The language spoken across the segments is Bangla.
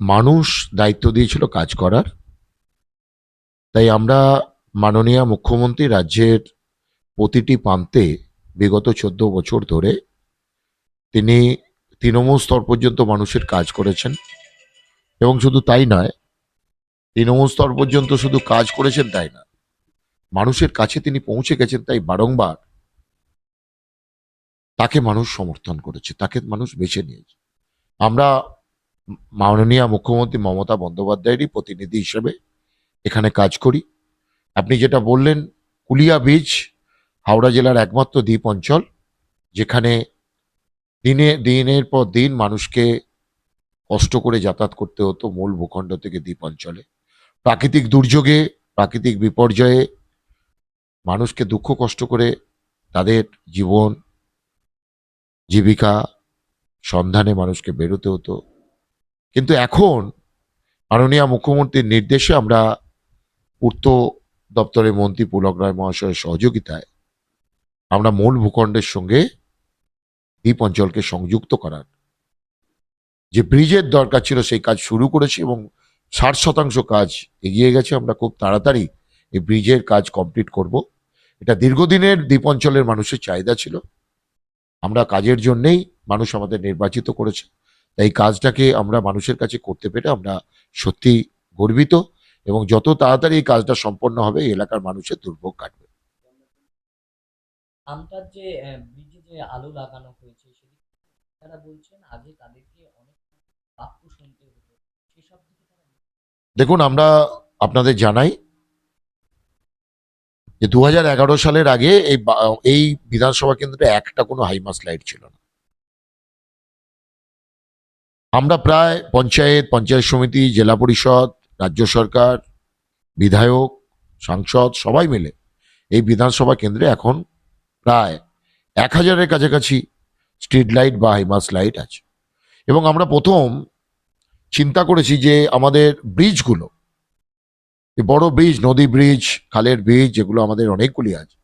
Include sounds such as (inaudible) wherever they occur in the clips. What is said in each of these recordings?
মানুষ দায়িত্ব দিয়েছিল কাজ করার। তাই আমরা মাননীয় মুখ্যমন্ত্রী রাজ্যের প্রতিটি প্রান্তে বিগত চোদ্দ বছর ধরে তিনি তৃণমূল স্তর পর্যন্ত মানুষের কাজ করেছেন। এবং শুধু তাই নয়, তৃণমূল স্তর পর্যন্ত শুধু কাজ করেছেন তাই না, মানুষের কাছে তিনি পৌঁছে গেছেন তাই বারংবার তাকে মানুষ সমর্থন করেছে, তাকে মানুষ বেছে নিয়েছে। আমরা মাননীয় মুখ্যমন্ত্রী মমতা বন্দ্যোপাধ্যায়েরই প্রতিনিধি হিসেবে এখানে কাজ করি। আপনি যেটা বললেন, কুলিয়া বীচ হাওড়া জেলার একমাত্র দ্বীপ অঞ্চল, যেখানে দিনে, দিনের পর দিন মানুষকে কষ্ট করে যাতায়াত করতে হতো মূল ভূখণ্ড থেকে দ্বীপ অঞ্চলে। প্রাকৃতিক দুর্যোগে, প্রাকৃতিক বিপর্যয়ে মানুষকে দুঃখ, কষ্ট করে তাদের জীবন, জীবিকা সন্ধানে মানুষকে বেরোতে হতো। কিন্তু এখন মাননীয় মুখ্যমন্ত্রীর নির্দেশে আমরা পূর্ত দপ্তরের মন্ত্রী পুলক রায় মহাশয়ের সহযোগিতায় আমরা মূল ভূখণ্ডের সঙ্গে দ্বীপ অঞ্চলকে সংযুক্ত করার যে ব্রিজের দরকার ছিল সেই কাজ শুরু করেছি এবং ষাট শতাংশ কাজ এগিয়ে গেছে। আমরা খুব তাড়াতাড়ি এই ব্রিজের কাজ কমপ্লিট করব। এটা দীর্ঘদিনের দ্বীপ অঞ্চলের মানুষের চাহিদা ছিল। আমরা কাজের জন্যেই মানুষ আমাদের নির্বাচিত করেছে। এই কাজটাকে আমরা মানুষের কাছে করতে পেরে আমরা সত্যি গর্বিত এবং যত তাড়াতাড়ি এই কাজটা সম্পন্ন হবে এলাকার মানুষের দুর্ভোগ কাটবে। আমটার যে ব্রিজে যে আলো লাগানো হয়েছে তারা বলছেন আগে তাদেরকে অনেক বাক্য শুনতে হতো। সেসব দেখুন আমরা আপনাদের জানাই যে দু হাজার এগারো সালের আগে এই এই বিধানসভা কেন্দ্রে একটা কোনো হাইমাস লাইট ছিল না। আমরা প্রায় পঞ্চায়েত পঞ্চায়েত সমিতি, জেলা পরিষদ, রাজ্য সরকার, বিধায়ক, সাংসদ সবাই মিলে এই বিধানসভা কেন্দ্রে এখন প্রায় এক হাজারের কাছাকাছি স্ট্রিট লাইট বা হাইমাস লাইট আছে। এবং আমরা প্রথম চিন্তা করেছি যে আমাদের ব্রিজগুলো বড় ব্রিজ, নদী ব্রিজ, খালের ব্রিজ, যেগুলো আমাদের অনেকগুলি আছে,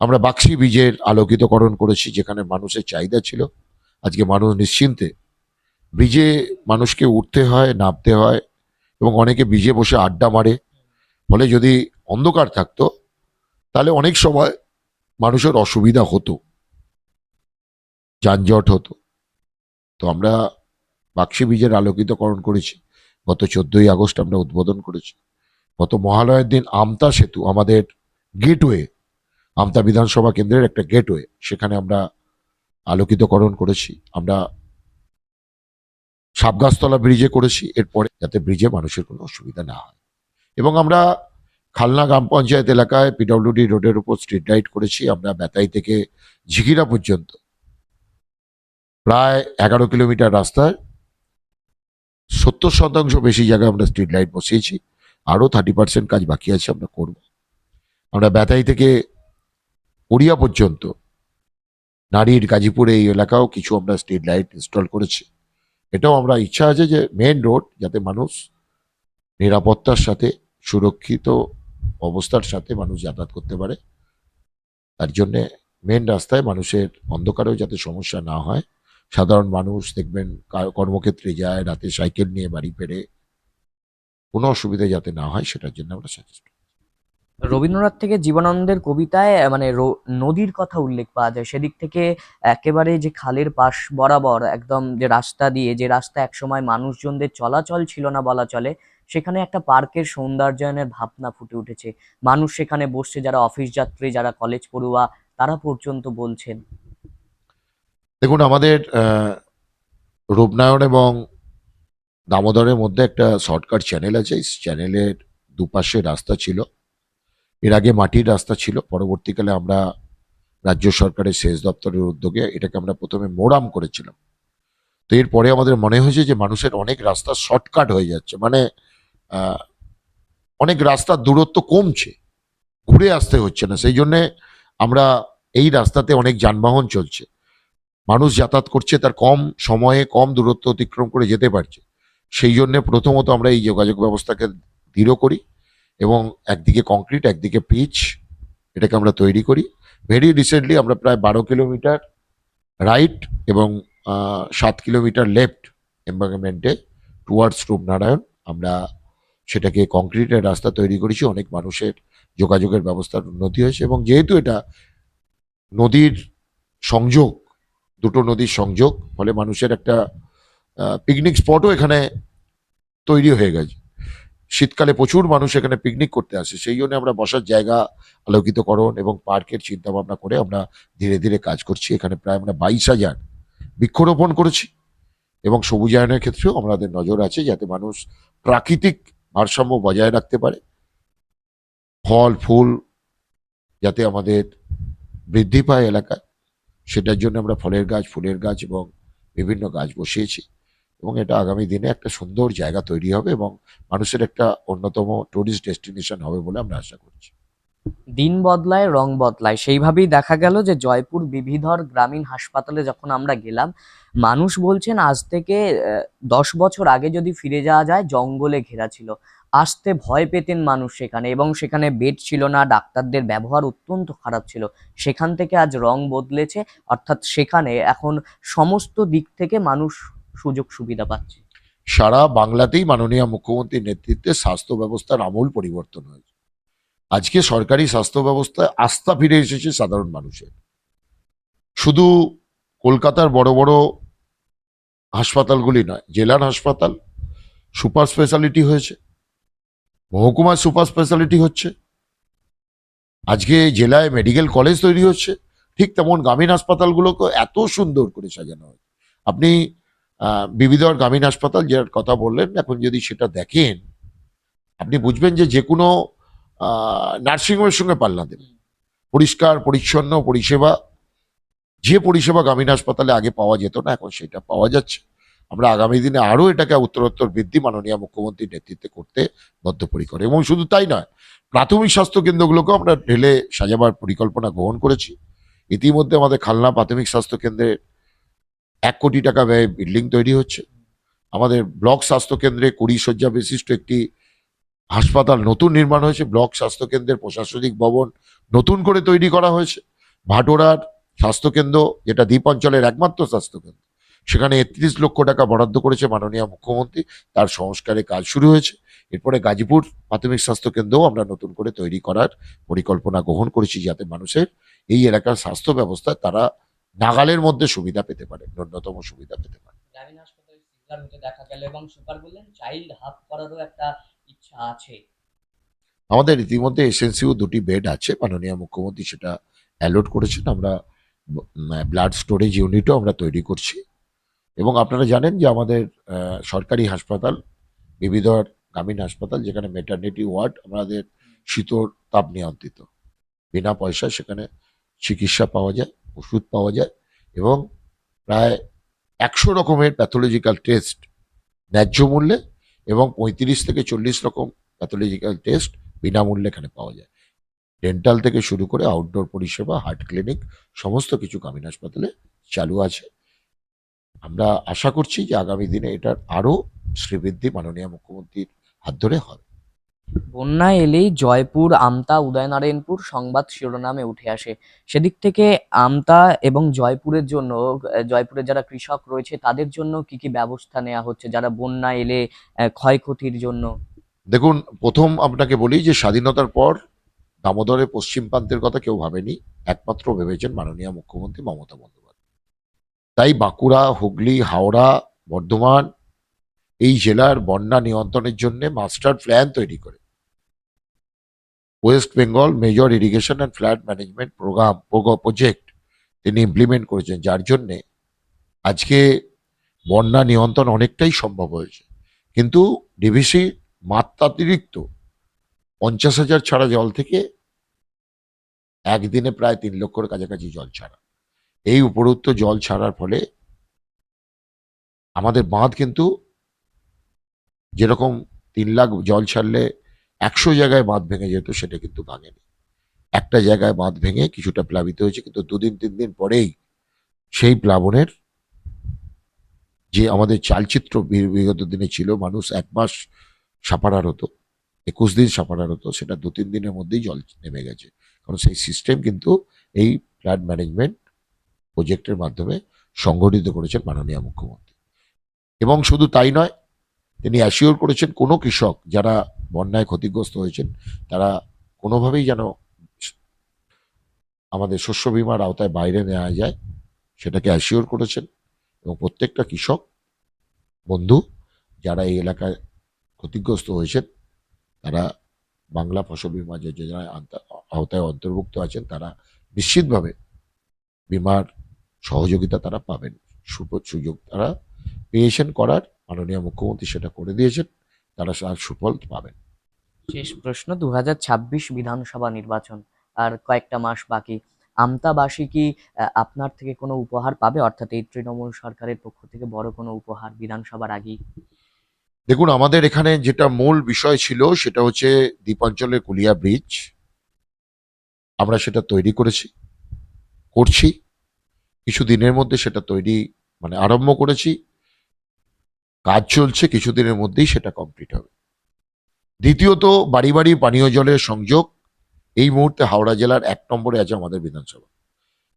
আমরা বাক্সি ব্রিজের আলোকিতকরণ করেছি, যেখানে মানুষের চাহিদা ছিল। আজকে মানুষ নিশ্চিন্তে ব্রিজে মানুষকে উঠতে হয়, নামতে হয় এবং অনেকে ব্রিজে বসে আড্ডা মারে। ফলে যদি অন্ধকার থাকতো, তাহলে অনেক সময় মানুষের অসুবিধা হতো, যানজট হতো। তো আমরা বাক্সি ব্রিজের আলোকিতকরণ করেছি। গত চোদ্দই আগস্ট আমরা উদ্বোধন করেছি। গত মহালয়ের দিন আমতা সেতু, আমাদের গেটওয়ে, আমতা বিধানসভা কেন্দ্রের একটা গেটওয়ে, সেখানে আমরা আলোকিতকরণ করেছি। আমরা সাবগাছতলা ব্রিজে করেছি, এরপরে যাতে ব্রিজে মানুষের কোনো অসুবিধা না হয়। এবং আমরা খালনা গ্রাম পঞ্চায়েত এলাকায় পিডব্লিউডি রোডের উপর স্ট্রিট লাইট করেছি, আমরা বেতাই থেকে ঝিকিরা পর্যন্ত। প্রায় এগারো কিলোমিটার রাস্তায় সত্তর শতাংশ বেশি জায়গায় আমরা স্ট্রিট লাইট বসিয়েছি, আরও থার্টি পার্সেন্ট কাজ বাকি আছে, আমরা করব। আমরা বেতাই থেকে উড়িয়া পর্যন্ত, নারীর, গাজীপুরে এই এলাকাও কিছু আমরা স্ট্রিট লাইট ইনস্টল করেছি। এটাও আমরা ইচ্ছা আছে যে মেন রোড যাতে মানুষ নিরাপত্তার সাথে, সুরক্ষিত অবস্থার সাথে মানুষ যাতায়াত করতে পারে। তার জন্যে মেন রাস্তায় মানুষের অন্ধকারেও যাতে সমস্যা না হয়। সাধারণ মানুষ দেখবেন কর্মক্ষেত্রে যায়, রাতে সাইকেল নিয়ে বাড়ি ফেরে। কোনো অসুবিধা যাতে না হয়, সেটার জন্য আমরা সাজেস্ট রবীন্দ্রনাথ থেকে জীবনানন্দের কবিতায় মানে নদীর কথা উল্লেখ পাওয়া যায়। সেদিক থেকে একেবারে যে খালের পাশ বরাবর একদম যে রাস্তা দিয়ে যে রাস্তা একসময় মানুষজনদের চলাচল ছিল না বলা চলে সেখানে একটা পার্কের সৌন্দর্যায়নের ভাবনা ফুটে উঠেছে। মানুষ সেখানে বসছে যারা অফিস যাত্রী যারা কলেজ পড়ুয়া তারা পর্যন্ত বলছেন। দেখুন আমাদের আহ, রূপনারায়ণ এবং দামোদরের মধ্যে একটা শর্টকাট চ্যানেল আছে। চ্যানেলের দুপাশে রাস্তা ছিল। এর আগে মাটির রাস্তা ছিল, পরবর্তীকালে আমরা রাজ্য সরকারের সেচ দপ্তরের উদ্যোগে এটাকে আমরা প্রথমে মোরাম করেছিলাম। তো এরপরে আমাদের মনে হয়েছে যে মানুষের অনেক রাস্তা শর্টকাট হয়ে যাচ্ছে মানে অনেক রাস্তার দূরত্ব কমছে, ঘুরে আসতে হচ্ছে না। সেই জন্যে আমরা এই রাস্তাতে অনেক যানবাহন চলছে। মানুষ যাতায়াত করছে, তার কম সময়ে কম দূরত্ব অতিক্রম করে যেতে পারছে। সেই জন্য প্রথমত আমরা এই যোগাযোগ ব্যবস্থাকে দৃঢ় করি। এবং একদিকে কংক্রিট একদিকে পিচ এটাকে আমরা তৈরি করি। ভেরি রিসেন্টলি আমরা প্রায় বারো কিলোমিটার রাইট এবং সাত কিলোমিটার লেফট এম্বাগমেন্টে টুয়ার্ডস রূপনারায়ণ আমরা সেটাকে কংক্রিটের রাস্তা তৈরি করেছি। অনেক মানুষের যোগাযোগের ব্যবস্থার উন্নতি হয়েছে এবং যেহেতু এটা নদীর সংযোগ, দুটো নদীর সংযোগ, ফলে মানুষের একটা পিকনিক স্পটও এখানে তৈরি হয়ে গেছে। শীতকালে প্রচুর মানুষ এখানে পিকনিক করতে আসে, সেই জন্য আমরা বসার জায়গা আলোকিতকরণ এবং পার্কের চিন্তা ভাবনা করে আমরা ধীরে ধীরে কাজ করছি। এখানে প্রায় আমরা বাইশ হাজার বৃক্ষরোপণ করেছি এবং সবুজায়নের ক্ষেত্রেও আমাদের নজর আছে যাতে মানুষ প্রাকৃতিক ভারসাম্য বজায় রাখতে পারে। ফল, ফুল যাতে আমাদের বৃদ্ধি পায় এলাকায়, সেটার জন্য আমরা ফলের গাছ, ফুলের গাছ এবং বিভিন্ন গাছ বসিয়েছি। এবং এটা আগামী দিনে একটা সুন্দর জায়গা তৈরি হবে এবং মানুষের একটা অন্যতম টুরিস্ট ডেস্টিনেশন হবে বলে আমরা আশা করছি। দিন বদলায়, রং বদলায়। সেইভাবেই দেখা গেল যে জয়পুর বিবিধর গ্রামীণ হাসপাতালে যখন আমরা গেলাম, মানুষ বলছেন আজ থেকে দশ বছর আগে যদি ফিরে যাওয়া যায়, জঙ্গলে ঘেরা ছিল। আসতে ভয় পেতেন মানুষ সেখানে এবং সেখানে বেড ছিল না, ডাক্তারদের ব্যবহার অত্যন্ত খারাপ ছিল। সেখান থেকে আজ রং বদলেছে, অর্থাৎ সেখানে এখন সমস্ত দিক থেকে মানুষ সুযোগ সুবিধা পাচ্ছে। সারা বাংলাতেই মাননীয় মুখ্যমন্ত্রীর নেতৃত্বে স্বাস্থ্য ব্যবস্থার আমূল পরিবর্তন হয়েছে। আজকে সরকারি স্বাস্থ্য ব্যবস্থায় আস্থা ফিরে এসেছে সাধারণ মানুষের। শুধু কলকাতার বড় বড় হাসপাতালগুলি নয়, জেলার হাসপাতাল সুপার স্পেশালিটি হয়েছে, মহকুমার সুপার স্পেশালিটি হচ্ছে, আজকে জেলায় মেডিকেল কলেজ তৈরি হচ্ছে, ঠিক তেমন গ্রামীণ হাসপাতালগুলোকে এত সুন্দর করে সাজানো হয় আপনি বিবিধর গ্রামীণ হাসপাতাল যার কথা বললেন, এখন যদি সেটা দেখেন, আপনি বুঝবেন যে যে কোনো নার্সিংহোমের সঙ্গে পাল্লা দেবে। পরিষ্কার, পরিচ্ছন্ন, পরিষেবা, যে পরিষেবা গ্রামীণ হাসপাতালে আগে পাওয়া যেত না, এখন সেটা পাওয়া যাচ্ছে। আমরা আগামী দিনে আরও এটাকে উত্তরোত্তর বৃদ্ধি মাননীয় মুখ্যমন্ত্রীর নেতৃত্বে করতে বদ্ধপরিকর। এবং শুধু তাই নয়, প্রাথমিক স্বাস্থ্য কেন্দ্রগুলোকেও আমরা ঢেলে সাজাবার পরিকল্পনা গ্রহণ করেছি। ইতিমধ্যে আমাদের খালনা প্রাথমিক স্বাস্থ্য কেন্দ্রে এক কোটি টাকা ব্যয়ে বিল্ডিং তৈরি হচ্ছে। আমাদের ব্লক স্বাস্থ্য কেন্দ্রে কুড়ি শয্যা বিশিষ্ট একটি হাসপাতাল নতুন নির্মাণ হয়েছে। ব্লক স্বাস্থ্য কেন্দ্রের প্রশাসনিক ভবন নতুন করে তৈরি করা হয়েছে। ভাটোরার স্বাস্থ্যকেন্দ্র যেটা দ্বীপ অঞ্চলের একমাত্র স্বাস্থ্যকেন্দ্র সেখানে একত্রিশ লক্ষ টাকা বরাদ্দ করেছে মাননীয় মুখ্যমন্ত্রী। তার সংস্কারে কাজ শুরু হয়েছে। এরপরে গাজীপুর প্রাথমিক স্বাস্থ্য কেন্দ্রও আমরা নতুন করে তৈরি করার পরিকল্পনা গ্রহণ করেছি, যাতে মানুষের এই এলাকার স্বাস্থ্য ব্যবস্থা তারা নাগালের মধ্যে সুবিধা পেতে পারে ন্যূনতম সুবিধা পেতে পারে। গ্রামীণ হাসপাতালে সিজার হতে দেখা গেল এবং সুপার বললেন চাইল্ড হাব করারও একটা ইচ্ছা আছে। আমাদের ইতিমধ্যে এসএনসিও দুটি বেড আছে মাননীয় মুখ্যমন্ত্রী সেটা অ্যালোট করেছেন। আমরা ব্লাড স্টোরেজ ইউনিটও আমরা তৈরি করছি। এবং আপনারা জানেন যে আমাদের সরকারি হাসপাতাল বিবিধ গ্রামীণ হাসপাতাল যেখানে মেটার্নিটি ওয়ার্ড আমাদের শীতল তাপ নিয়ন্ত্রিত। বিনা পয়সায় সেখানে চিকিৎসা পাওয়া যায়। ওষুধ পাওয়া যায় এবং প্রায় একশো রকমের প্যাথোলজিক্যাল টেস্ট ন্যায্য মূল্যে এবং পঁয়ত্রিশ থেকে চল্লিশ রকম প্যাথোলজিক্যাল টেস্ট বিনামূল্যে এখানে পাওয়া যায়। ডেন্টাল থেকে শুরু করে আউটডোর পরিষেবা হার্ট ক্লিনিক সমস্ত কিছু গ্রামীণ হাসপাতালে চালু আছে। আমরা আশা করছি যে আগামী দিনে এটার আরও শ্রীবৃদ্ধি মাননীয় মুখ্যমন্ত্রীর হাত ধরে হবে। বন্যা এলেই জয়পুর আমতা উদয়নারায়ণপুর সংবাদ শিরোনামে উঠে আসে। সেদিক থেকে আমতা এবং জয়পুরের জন্য আহ, জয়পুরে যারা কৃষক রয়েছে তাদের জন্য কি কি ব্যবস্থা নেওয়া হচ্ছে যারা বন্যা এলে ক্ষয়ক্ষতির জন্য? দেখুন প্রথম আপনাকে বলি যে স্বাধীনতার পর দামোদরের পশ্চিম প্রান্তের কথা কেউ ভাবেনি। একমাত্র ভেবেছেন মাননীয় মুখ্যমন্ত্রী মমতা বন্দ্যোপাধ্যায়। তাই বাঁকুড়া হুগলি হাওড়া বর্ধমান এই জেলার বন্যা নিয়ন্ত্রণের জন্য মাস্টার প্ল্যান তৈরি করে। West Bengal major irrigation and flat management programme project তিনি ইমপ্লিমেন্ট করেছেন, যার জন্যে আজকে বন্যা নিয়ন্ত্রণ অনেকটাই সম্ভব হয়েছে। কিন্তু ডিভিসি মাত্রাতিরিক্ত পঞ্চাশ হাজার ছাড়া জল থেকে একদিনে প্রায় তিন লক্ষর কাছাকাছি জল ছাড়া। এই উপরুক্ত জল ছাড়ার ফলে আমাদের বাঁধ কিন্তু যেরকম তিন লাখ জল ছাড়লে একশো জায়গায় বাঁধ ভেঙে যেত, সেটা কিন্তু ভাঙেনি। একটা জায়গায় বাঁধ ভেঙে কিছুটা প্লাবিত হয়েছে, কিন্তু দুদিন, তিন দিন পরেই সেই প্লাবনের যে আমাদের চালচিত্র বিগত দিনে ছিল, মানুষ এক মাস সাপাড়ার হতো, একুশ দিন সাপাড়ার হতো, সেটা দু, তিন দিনের মধ্যেই জল নেমে গেছে। কারণ সেই সিস্টেম কিন্তু এই ফ্লাড ম্যানেজমেন্ট প্রজেক্টের মাধ্যমে সংগঠিত করেছেন মাননীয় মুখ্যমন্ত্রী। এবং শুধু তাই নয় তিনি অ্যাসিওর করেছেন কোনো কৃষক যারা বন্যায় ক্ষতিগ্রস্ত হয়েছেন, তারা কোনোভাবেই যেন আমাদের শস্য বিমার আওতায় বাইরে নেওয়া যায়, সেটাকে অ্যাসিওর করেছেন। এবং প্রত্যেকটা কৃষক বন্ধু যারা এই এলাকায় ক্ষতিগ্রস্ত হয়েছেন, তারা বাংলা ফসল বীমা যোজনায় আওতায় অন্তর্ভুক্ত আছেন, তারা নিশ্চিতভাবে বিমার সহযোগিতা তারা পাবেন। সুযোগ তারা পেয়েছেন করার। মাননীয় মুখ্যমন্ত্রী সেটা করে দিয়েছেন তারা সুফল পাবেন। শেষ প্রশ্ন দু হাজার ছাব্বিশ বিধানসভা নির্বাচন আর কয়েকটা মাস বাকি। আমতাবাসী কি আপনার থেকে কোনো উপহার পাবে? অর্থাৎ এই তৃণমূল সরকারের পক্ষ থেকে বড় কোনো উপহার বিধানসভার আগেই? দেখুন আমাদের এখানে যেটা মূল বিষয় ছিল সেটা হচ্ছে দ্বীপাঞ্চলের কুলিয়া ব্রিজ। আমরা সেটা তৈরি করেছি করছি। কিছু দিনের মধ্যে সেটা তৈরি মানে আরম্ভ করেছি। কাজ চলছে, কিছুদিনের মধ্যেই সেটা কমপ্লিট হবে। দ্বিতীয়ত, বাড়ি বাড়ি পানীয় জলের সংযোগ। এই মুহূর্তে হাওড়া জেলার এক নম্বরে আছে আমাদের বিধানসভা।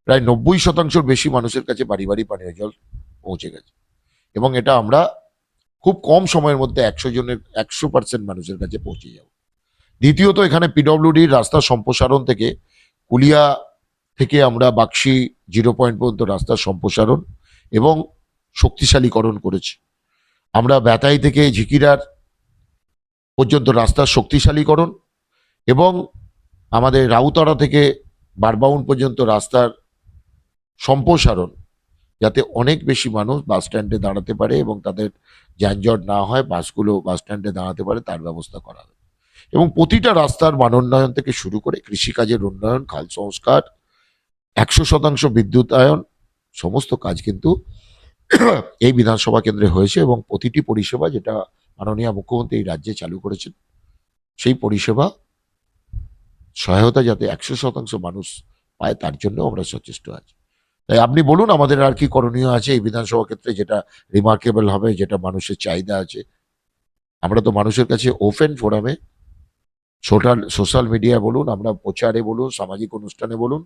প্রায় নব্বই শতাংশের বেশি মানুষের কাছে বাড়ি বাড়ি পানীয় জল পৌঁছে গেছে। এবং এটা আমরা খুব কম সময়ের মধ্যে একশো জনের, একশো পার্সেন্ট মানুষের কাছে পৌঁছে যাব। দ্বিতীয়ত, এখানে পিডব্লিউডির রাস্তা সম্প্রসারণ থেকে কুলিয়া থেকে আমরা বাক্সি জিরো পয়েন্ট পর্যন্ত রাস্তার সম্প্রসারণ এবং শক্তিশালীকরণ করেছি। আমরা ব্যাতাই থেকে ঝিকিরার পর্যন্ত রাস্তার শক্তিশালীকরণ এবং আমাদের রাউতরা থেকে বারবাউন পর্যন্ত রাস্তার সম্প্রসারণ যাতে অনেক বেশি মানুষ বাস স্ট্যান্ডে দাঁড়াতে পারে এবং তাদের যানজট না হয়, বাসগুলো বাস স্ট্যান্ডে দাঁড়াতে পারে, তার ব্যবস্থা করা হবে এবং প্রতিটা রাস্তার মানোন্নয়ন থেকে শুরু করে কৃষিকাজের উন্নয়ন, খাল সংস্কার, একশো শতাংশ বিদ্যুতায়ন, সমস্ত কাজ কিন্তু (coughs) এই বিধানসভা কেন্দ্রে হয়েছে এবং প্রতিটি পরিষেবা যেটা মাননীয় মুখ্যমন্ত্রী এই রাজ্যে চালু করেছেন, সেই পরিষেবা সহায়তা যাতে একশো শতাংশ মানুষ পায় তার জন্য আমরা সচেষ্ট আছি। তাই আপনি বলুন আমাদের আর কি করণীয় আছে এই বিধানসভা ক্ষেত্রে যেটা রিমার্কেবল হবে, যেটা মানুষের চাহিদা আছে। আমরা তো মানুষের কাছে ওপেন ফোরামে সোশ্যাল সোশ্যাল মিডিয়ায় বলুন, আমরা প্রচারে বলুন, সামাজিক অনুষ্ঠানে বলুন,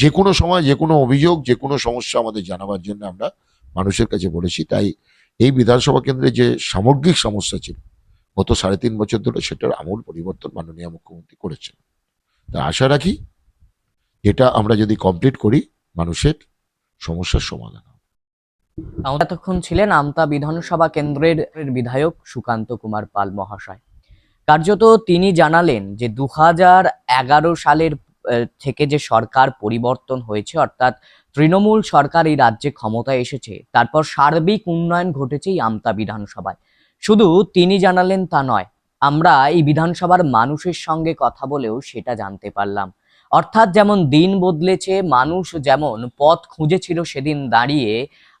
যে কোনো সময় যে কোনো অভিযোগ, যে কোনো সমস্যা আমাদের জানাবার জন্য আমরা মানুষের কাছে বলেছি, তাই এই বিধানসভা কেন্দ্রে যে সামগ্রিক সমস্যা ছিল, গত সাড়ে তিন বছর ধরে সেটার আমূল পরিবর্তন মাননীয় মুখ্যমন্ত্রী করেছেন। তা আশা রাখি এটা আমরা যদি কমপ্লিট করি, মানুষের সমস্যার সমাধান তখন ছিলেন আমতা বিধানসভা কেন্দ্রের বিধায়ক সুকান্ত কুমার পাল মহাশয়। কার্যত তিনি জানালেন যে দু সালের থেকে যে সরকার পরিবর্তন হয়েছে, অর্থাৎ তৃণমূল সরকার এই রাজ্যে ক্ষমতায় এসেছে, তারপর সার্বিক উন্নয়ন ঘটেছে এই আমতা বিধানসভায়। শুধু তিনি জানালেন তা নয়, আমরা এই বিধানসভার মানুষের সঙ্গে কথা বলেও সেটা জানতে পারলাম। অর্থাৎ যেমন দিন বদলেছে, মানুষ যেমন পথ খুঁজেছিল সেদিন দাঁড়িয়ে,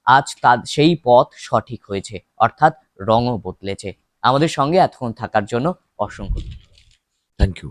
আজ তার সেই পথ সঠিক হয়েছে, অর্থাৎ রঙও বদলেছে। আমাদের সঙ্গে এতক্ষণ থাকার জন্য অসংখ্য থ্যাংক ইউ